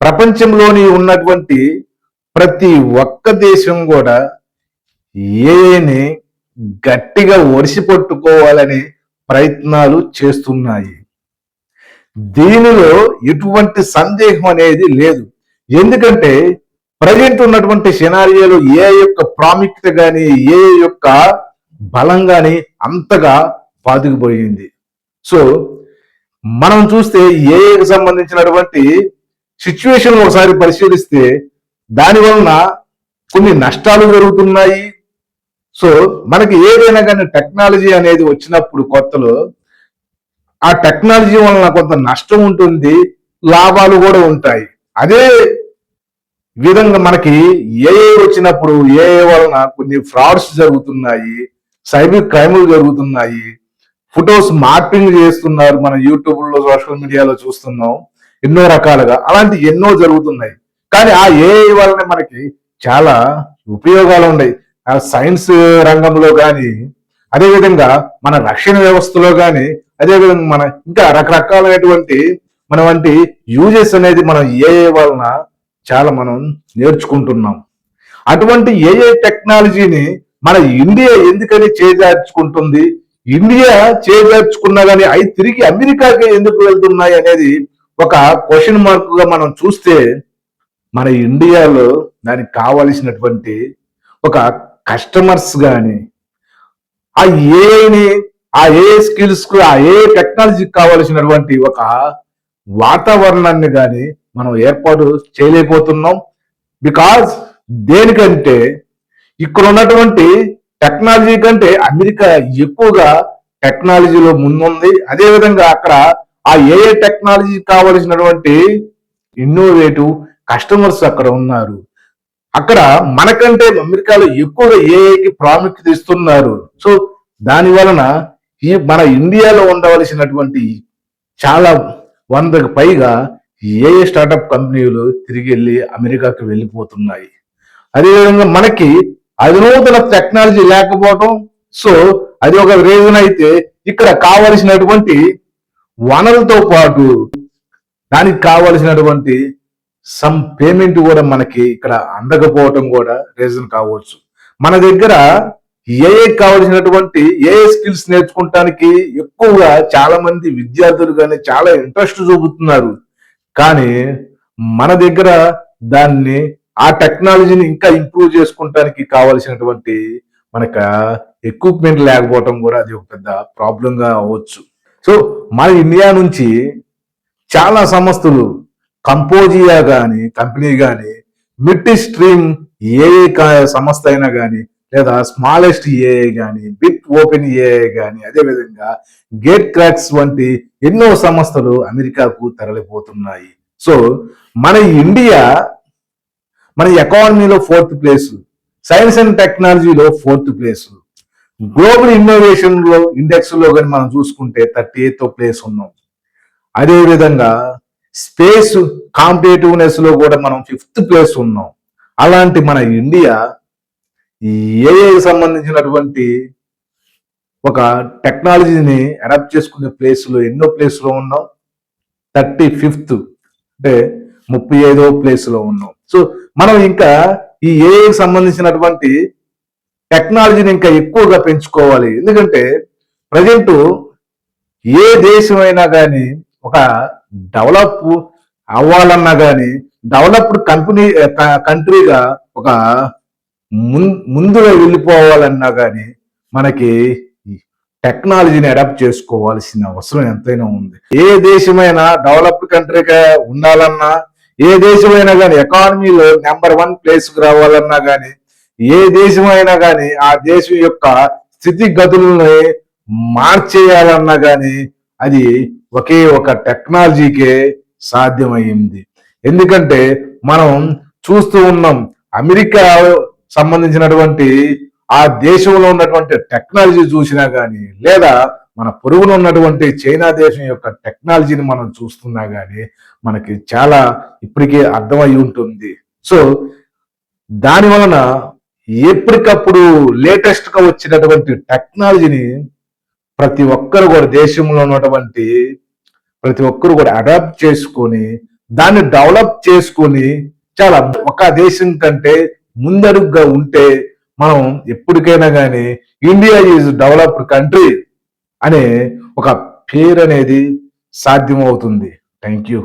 ప్రపంచంలోని ఉన్నటువంటి ప్రతి ఒక్క దేశం కూడా ఏని గట్టిగా ఒరిసిపట్టుకోవాలని ప్రయత్నాలు చేస్తున్నాయి. దీనిలో ఎటువంటి సందేహం అనేది లేదు. ఎందుకంటే ప్రజెంట్ ఉన్నటువంటి సినారియోలో ఏ యొక్క ప్రాముఖ్యత కానీ ఏ యొక్క బలం కానీ అంతగా పాతుకుపోయింది సో మనం చూస్తే ఏఐకి సంబంధించినటువంటి సిచ్యువేషన్ ఒకసారి పరిశీలిస్తే దాని వలన కొన్ని నష్టాలు జరుగుతున్నాయి. సో మనకి ఏదైనా కానీ టెక్నాలజీ అనేది వచ్చినప్పుడు కొత్తలో ఆ టెక్నాలజీ వలన కొంత నష్టం ఉంటుంది లాభాలు కూడా ఉంటాయి. అదే విధంగా మనకి ఏఏ వచ్చినప్పుడు ఏఏ వలన కొన్ని ఫ్రాడ్స్ జరుగుతున్నాయి సైబర్ క్రైములు జరుగుతున్నాయి. ఫొటోస్ మార్పింగ్ చేస్తున్నారు మన యూట్యూబ్లో సోషల్ మీడియాలో చూస్తున్నాం. ఎన్నో రకాలుగా అలాంటి ఎన్నో జరుగుతున్నాయి. కానీ ఆ ఏఐ వలన మనకి చాలా ఉపయోగాలు ఉన్నాయి. ఆ సైన్స్ రంగంలో కానీ అదేవిధంగా మన రక్షణ వ్యవస్థలో కానీ అదేవిధంగా మన ఇంకా రకరకాలైనటువంటి మన వంటి యూజెస్ అనేది మనం ఏఐ వలన చాలా మనం నేర్చుకుంటున్నాం. అటువంటి ఏఐ టెక్నాలజీని మన ఇండియా ఎందుకని చేజార్చుకుంటుంది? ఇండియా చేజార్చుకున్నా కానీ అవి తిరిగి అమెరికాకి ఎందుకు వెళ్తున్నాయి అనేది ఒక క్వశ్చన్ మార్క్గా మనం చూస్తే మన ఇండియాలో దానికి కావలసినటువంటి ఒక కస్టమర్స్ కానీ ఆ ఏఐని ఆ ఏ స్కిల్స్కు ఆ ఏ టెక్నాలజీకి కావలసినటువంటి ఒక వాతావరణాన్ని కానీ మనం ఏర్పాటు చేయలేకపోతున్నాం. బికాజ్ దేనికంటే ఇక్కడ ఉన్నటువంటి టెక్నాలజీ కంటే అమెరికా ఎక్కువగా టెక్నాలజీలో ముందుంది. అదేవిధంగా అక్కడ ఆ ఏ టెక్నాలజీ కావలసినటువంటి ఇన్నోవేటివ్ కస్టమర్స్ అక్కడ ఉన్నారు. అక్కడ మనకంటే అమెరికాలో ఎక్కువగా ఏఐకి ప్రాముఖ్యత ఇస్తున్నారు. సో దాని వలన ఈ మన ఇండియాలో ఉండవలసినటువంటి చాలా వందకు పైగా ఏ స్టార్టప్ కంపెనీలు తిరిగి వెళ్ళి అమెరికాకి వెళ్ళిపోతున్నాయి. అదేవిధంగా మనకి అధునూతన టెక్నాలజీ లేకపోవటం సో అది ఒక రీజన్ అయితే ఇక్కడ కావలసినటువంటి వనరులతో పాటు దానికి కావలసినటువంటి సమ్ పేమెంట్ కూడా మనకి ఇక్కడ అందకపోవటం కూడా రీజన్ కావచ్చు. మన దగ్గర ఏ కావలసినటువంటి ఏ స్కిల్స్ నేర్చుకుంటానికి ఎక్కువగా చాలా మంది విద్యార్థులు కానీ చాలా ఇంట్రెస్ట్ చూపుతున్నారు. కానీ మన దగ్గర దాన్ని ఆ టెక్నాలజీని ఇంకా ఇంప్రూవ్ చేసుకుంటానికి కావలసినటువంటి మనకు ఎక్విప్మెంట్ లేకపోవటం కూడా అది ఒక పెద్ద ప్రాబ్లంగా అవ్వచ్చు. సో మన ఇండియా నుంచి చాలా సంస్థలు కంపోజియా కానీ కంపెనీ కానీ మిడ్ స్ట్రీమ్ ఏ సంస్థ అయినా కానీ లేదా స్మాలెస్ట్ ఏఐ కానీ బిట్ ఓపెన్ ఏఐ కానీ అదేవిధంగా గేట్ క్రాక్స్ వంటి ఎన్నో సంస్థలు అమెరికాకు తరలిపోతున్నాయి. సో మన ఇండియా మన ఎకానమీలో ఫోర్త్ ప్లేసు సైన్స్ అండ్ టెక్నాలజీలో ఫోర్త్ ప్లేసు. గ్లోబల్ ఇన్నోవేషన్లో ఇండెక్స్లో కానీ మనం చూసుకుంటే థర్టీ ఎయిత్ ప్లేస్ ఉన్నాం. అదే విధంగా స్పేస్ కాంపిటేటివ్నెస్లో కూడా మనం ఫిఫ్త్ ప్లేస్ ఉన్నాం. అలాంటి మన ఇండియా ఈ ఏఐ సంబంధించినటువంటి ఒక టెక్నాలజీని అడాప్ట్ చేసుకునే ప్లేస్లో ఎన్నో ప్లేస్లో ఉన్నాం. థర్టీ ఫిఫ్త్ అంటే ముప్పై ఐదో ప్లేస్లో ఉన్నాం. సో మనం ఇంకా ఈ ఏఐకి సంబంధించినటువంటి టెక్నాలజీని ఇంకా ఎక్కువగా పెంచుకోవాలి. ఎందుకంటే ప్రజెంట్ ఏ దేశమైనా కానీ ఒక డెవలప్ అవ్వాలన్నా కానీ డెవలప్డ్ కంపెనీ కంట్రీగా ఒక ముందుగా వెళ్ళిపోవాలన్నా కానీ మనకి టెక్నాలజీని అడాప్ట్ చేసుకోవాల్సిన అవసరం ఎంతైనా ఉంది. ఏ దేశమైనా డెవలప్డ్ కంట్రీగా ఉండాలన్నా ఏ దేశమైనా కానీ ఎకానమీలో నెంబర్ వన్ ప్లేస్కి రావాలన్నా కానీ ఏ దేశమైనా కానీ ఆ దేశం యొక్క స్థితిగతులని మార్చేయాలన్నా కానీ అది ఒకే ఒక టెక్నాలజీకే సాధ్యమైంది. ఎందుకంటే మనం చూస్తూ ఉన్నాం అమెరికా సంబంధించినటువంటి ఆ దేశంలో ఉన్నటువంటి టెక్నాలజీ చూసినా కానీ లేదా మన పొరుగున ఉన్నటువంటి చైనా దేశం యొక్క టెక్నాలజీని మనం చూస్తున్నా కానీ మనకి చాలా ఇప్పటికే అర్థమై ఉంటుంది. సో దాని వలన ఎప్పటికప్పుడు లేటెస్ట్గా వచ్చినటువంటి టెక్నాలజీని ప్రతి ఒక్కరు కూడా దేశంలో ఉన్నటువంటి ప్రతి ఒక్కరు కూడా అడాప్ట్ చేసుకొని దాన్ని డెవలప్ చేసుకొని చాలా ఒక దేశం కంటే ముందడుగ్గా ఉంటే మనం ఎప్పటికైనా కానీ ఇండియా ఈజ్ డెవలప్డ్ కంట్రీ అనే ఒక పేరు అనేది సాధ్యమవుతుంది. Thank you